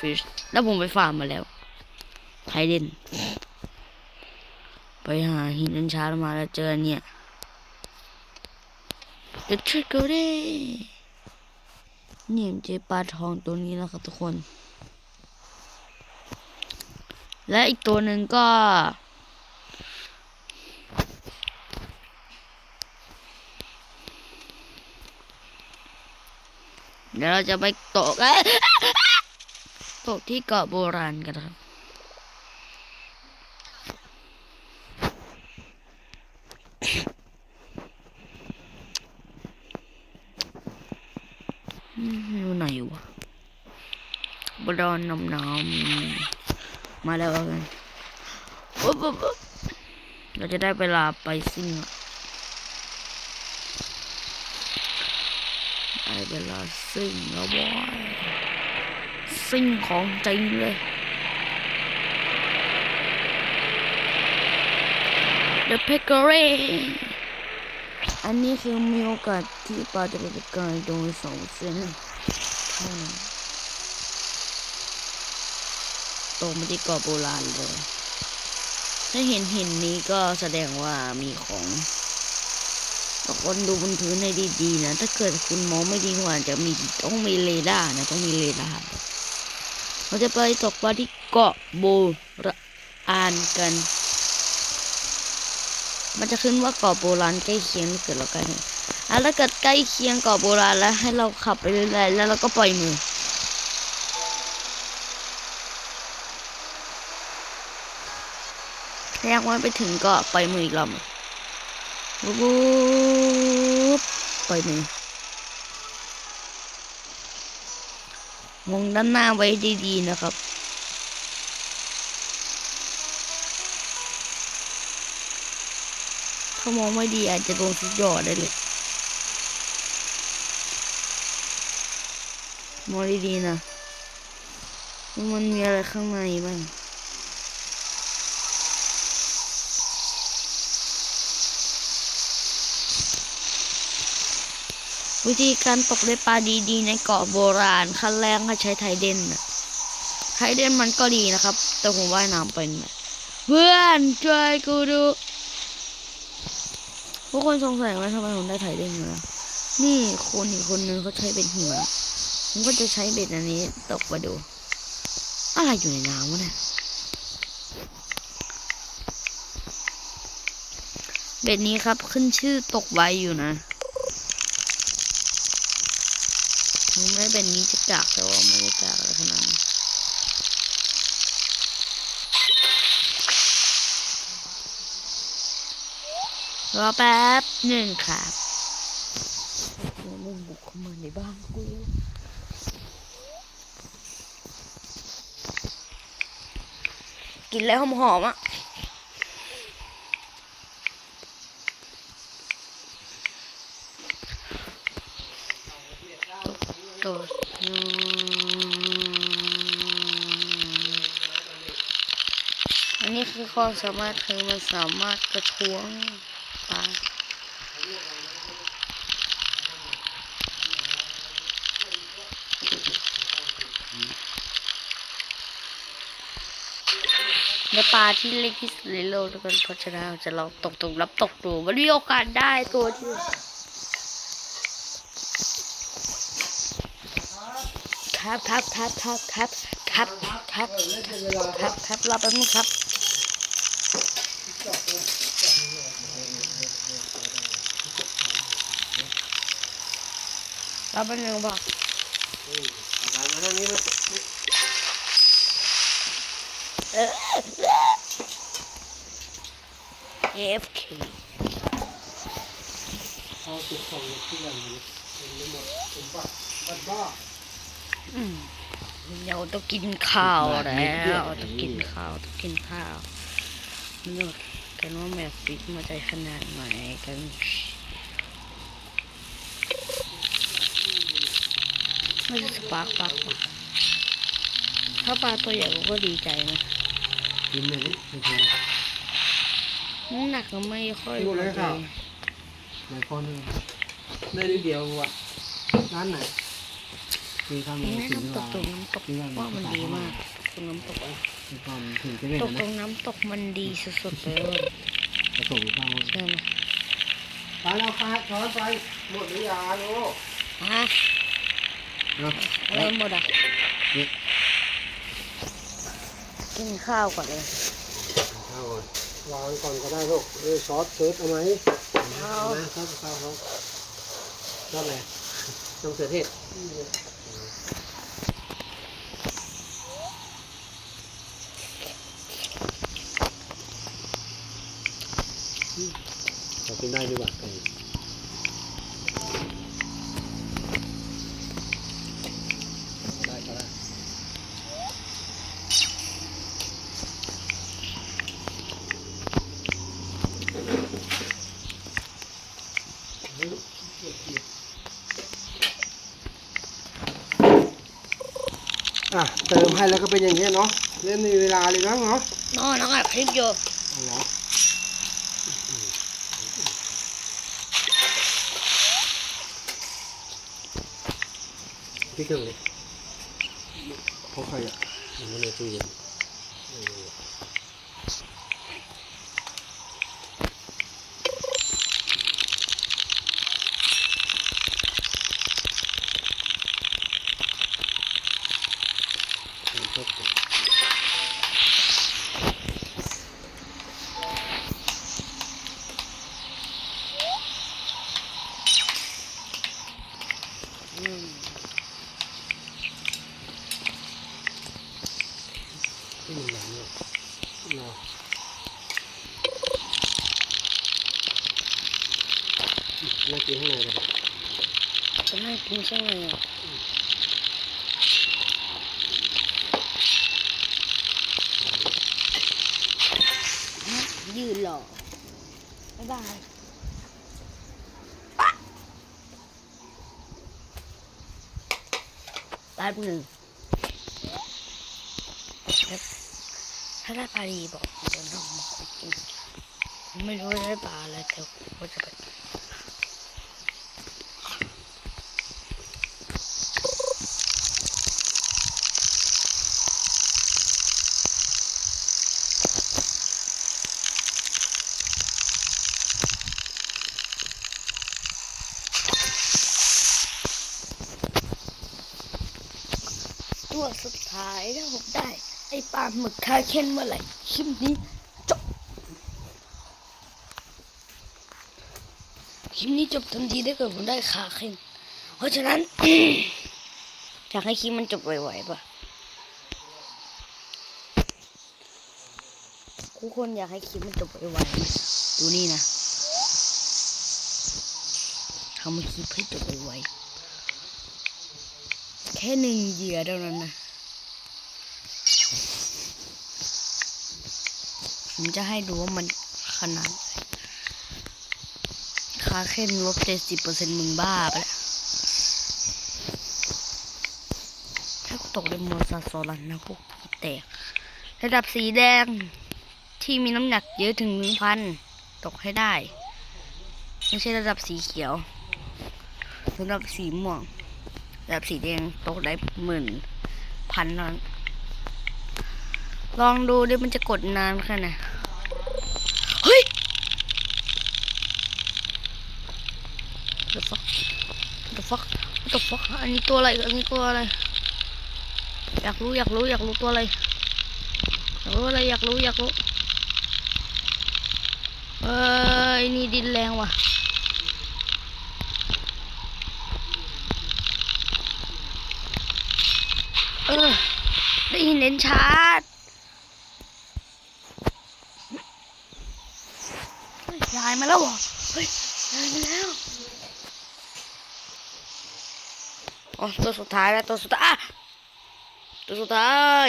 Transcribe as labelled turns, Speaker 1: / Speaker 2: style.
Speaker 1: ฟิชแล้วผมไปฟาร์มมาแล้วไทเดนไปหาหินอันชาร์มาแล้วเจอเนี่ย The Trickery นี่เจปลาทองตัวนี้นะครับทุกคน และอีกตัวหนึ่งก็เดี๋ยวเราจะไปตกเอ้ ตกที่เกาะโบราณกันครับ อยู่ไหนวะบดอนน้ำน้ำมาแล้วกันปุ๊บปุ๊บเราจะได้เวลาไปซิ่งอะได้เวลาซิ่งแล้วบอย ซิ่งของจริงเลย The Pickery อันนี้คือมีโอกาสที่ปลาจะไปไกลโดยสองเส้นเท่านั้นตรงมาที่เกาะโบราณเลย ถ้าเห็นหินนี้ก็แสดงว่ามีของทุกคนดูบนพื้นให้ดีๆนะ ถ้าเกิดคุณมองไม่ดีกว่าจะมีต้องมีเรดาร์นะ ต้องมีเรดาร์ เราจะไปตกปลาที่เกาะโบราณกัน มันจะขึ้นว่าเกาะโบราณใกล้เคียงเกิดเราใกล้อะถ้าเกิดใกล้เคียงเกาะโบราณแล้วให้เราขับไปเรื่อยๆแล้วเราก็ปล่อยมือแยกว่าไปถึงก็ปล่อยมืออีกรอบปล่อยมือ มองด้านหน้าไว้ดีๆนะครับ ถ้ามองไม่ดีอาจจะโดนสุดยอดได้เลย มองดีๆนะว่ามันมีอะไรข้างในบ้าง วิธีการตกได้ปลาดีๆ ในเกาะโบราณขั้นแรกให้ใช้ไทเดนนะไทเดนมันก็ดีนะครับ แต่ผมว่ายน้ำเป็นเพื่อนช่วยกูดูทุกคนสงสัยว่าทำไมผมได้ไทเดนมานี่คนอีกคนนึงเขาใช้เป็นหัวผมก็จะใช้เบ็ดอันนี้ตกมาดู อะไรอยู่ในน้ำวะเนี่ยเบ็ดนี้ครับขึ้นชื่อตกไวอยู่นะ ถึงแม้เป็นนี้จะกากแต่ว่าไม่ได้กากอะไรขนาดนั้นรอแป๊บหนึ่งครับตัวมึงบุกเข้ามาในบ้านกูแล้วกินแล้วหอมๆอะ ตัวอืมอันนี้คือข้อสามารถคือมันสามารถกระท้วงปลาในปลาที่เล็กที่สุดในโลกแล้วกันเพราะฉะนั้นเราจะลองตกตกรับตกดูมันมีโอกาสได้ตัวที่ ครับครับครับครับครับครับครับครับครับรอแป๊บนึงครับรอแป๊บนึงบอกเออ AFK
Speaker 2: เอาติดของที่อย่างนี้เป็นหมดเป็นบ้าบ้า
Speaker 1: เดี๋ยวต้องกินข้าวแล้วต้องกินข้าวต้องกินข้าวนี่กันว่าแม่ฟิกมาใจขนาดไหนกันไม่ใช่สปาร์กปาร์กปาร์กถ้าปลาตัวใหญ่ผมก็ดีใจนะ
Speaker 2: กินเลยนี่ไม่พอ
Speaker 1: น้ำหนักก็ไม่ค่อย
Speaker 2: พูดเลยครับ
Speaker 1: พอ
Speaker 2: ไหนพอหนึ่งได้นิดเดียวว่ะร้านไหน คือทำ
Speaker 1: นี่
Speaker 2: ใน
Speaker 1: นะ
Speaker 2: สิ่งที่
Speaker 1: น้ำต
Speaker 2: เรา
Speaker 1: กตรงน้ำตกว่ามันดีมากตรงน้ำตกอะ
Speaker 2: คือตอนถึงจะเห็น
Speaker 1: ตกตร
Speaker 2: นะ
Speaker 1: งน้ำตกมันดีสุดๆเลย
Speaker 2: ผสมข้าว
Speaker 1: ใช่ไหม
Speaker 2: ไปเราไปช้อนไปหมดหรือยังโอ้
Speaker 1: อะ
Speaker 2: เนาะ
Speaker 1: อะไรหมดอะกินข้าวก่อนเลย
Speaker 2: ข้าวก่อนวางก่อนก็ได้ลูกเออซอสเชฟเอาไหมเอาไหมข้าวข้าวเขาชอบอะไรน้ำเสือเทศเรา กินได้ดีกว่าไก่ได้ก็ได้อะเติมให้แล้วก็เป็นอย่างนี้ยเนาะเล่นมีเวลาเลยนะเนาะ
Speaker 1: น้องน้องอัดคลิปอยู่
Speaker 2: เอาเหรอ พี่เครื่องเลยพกใครอะมันในตู้เย็นพก
Speaker 1: อืม
Speaker 2: ที่มันหนังเนี่ยรอ น่ากินข้างในเลย
Speaker 1: จะนั่งกินใช่ไหมอะยืนหล่อบ๊ายบายแป๊บหนึ่งถ้าได้ปลาดีบอกเดี๋ยวน้องมากินไม่รู้ได้ปลาอะไรแต่ว่าจะไป ตัวสุดท้ายถ้าผมได้ ไอ้ ปลาหมึกคาเคนเมื่อไหร่คลิปนี้จบคลิปนี้จบทันทีถ้าเกิดผมได้คาเคนเพราะฉะนั้นอยากให้คลิปมันจบไวๆป่ะทุกคนอยากให้คลิปมันจบไวๆดูนี่นะทำคลิปให้จบไวๆแค่หนึ่งเหยื่อเท่านั้นนะ ผมจะให้ดูว่ามันขนาดไหนคาเคนลบเจ็ดสิบเปอร์เซ็นต์มึงบ้าไปแล้วถ้ากูตกในมอซาโซลันนะพวกกูแตก ระดับสีแดงที่มีน้ำหนักเยอะถึงหนึ่งพันตกให้ได้ ไม่ใช่ระดับสีเขียวระดับสีม่วงแบบสีแดงตกได้หมื่นพันนั้นลองดูดิมันจะกดนานแค่ไหน เฮ้ย the fuck the fuck the fuck อันนี้ตัวอะไรอันนี้ตัวอะไร อยากรู้อยากรู้อยากรู้ตัวอะไร อยากรู้อะไรอยากรู้อยากรู้เอ้ยนี่ดินแรงว่ะเออได้ยินเห็นชัดเฮ้ยยายมาแล้วเหรอเฮ้ยยายมาแล้วอ๋อตัวสุดท้ายแล้วตัวสุดท้ายอะตัวสุดท้าย